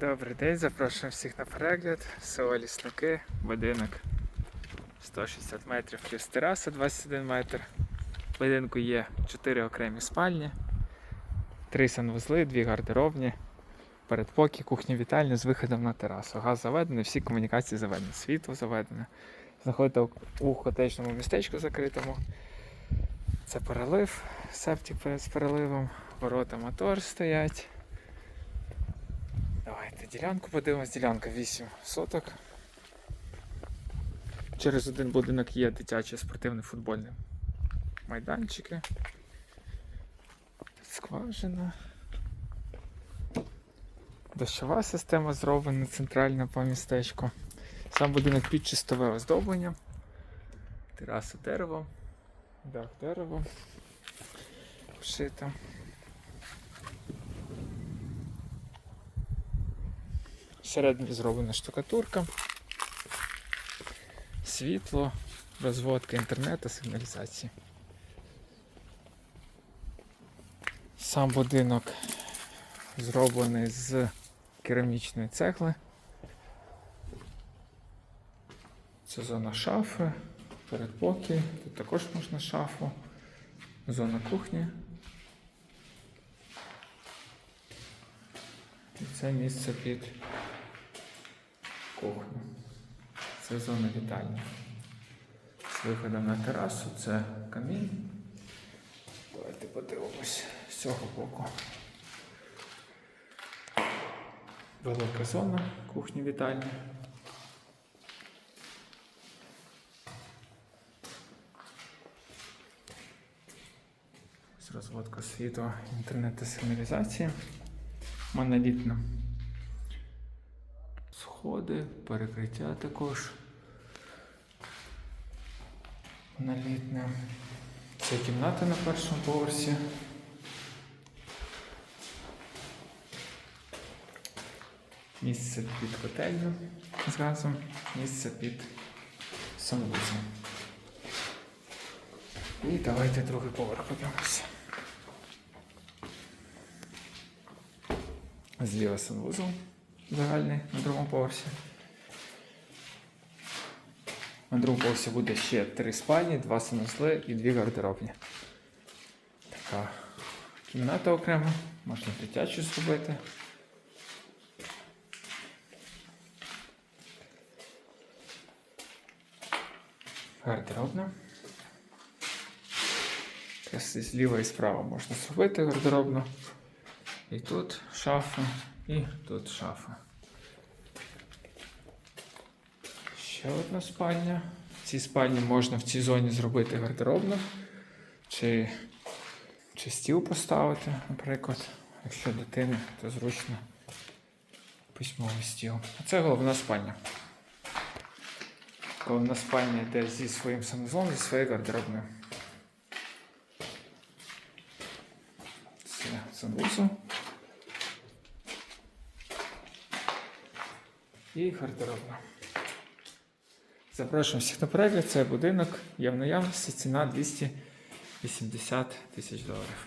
Добрий день, запрошуємо всіх на перегляд. Село Лісники, будинок 160 метрів плюс тераса 21 метр. В будинку є 4 окремі спальні, 3 санвузли, 2 гардеробні, передпокій, кухня вітальня з виходом на терасу. Газ заведений, всі комунікації заведені, світло заведене. Знаходите у котечному містечку закритому. Це перелив, септик з переливом, ворота мотор стоять. Ділянку подивимось. Ділянка 8 соток. Через один будинок є дитячі спортивні футбольні майданчики. Скважина. Дощова система зроблена центральна по містечку. Сам будинок під чистове оздоблення. Тераса деревом. Дах деревом. Вшита. Всередині зроблена штукатурка, світло, розводка інтернету, сигналізації. Сам будинок зроблений з керамічної цегли. Це зона шафи, передпокій, тут також можна шафу, зона кухні. І це місце під Це зона вітальні. З виходом на терасу це камін. Давайте подивимось з цього боку. Велика зона кухні вітальні. Розводка світла, інтернет та сигналізації. Монолітна. Сходи, перекриття також. Монолітне. Це кімната на першому поверсі. Місце під котельню з газом, місце під санвузол. І давайте другий поверх подивимося. Зліва санвузол загальний на другому поверсі. На другому поверсі буде ще три спальні, два санузли і дві гардеробні. Така кімната окрема, можна дитячу зробити. Гардеробна. Зліва і справа можна зробити гардеробну. І тут шафа, і тут шафа. Ще одна спальня. Цій спальні можна в цій зоні зробити гардеробну. Чи, чи стіл поставити, наприклад. Якщо дитина, то зручно письмовий стіл. А це головна спальня. Головна спальня йде зі своїм санузлом, зі своєю гардеробною. Це санвузол. І гардеробна. Запрошуємо всіх на перегляд. Це будинок, є в наявності, ціна 280 тисяч доларів.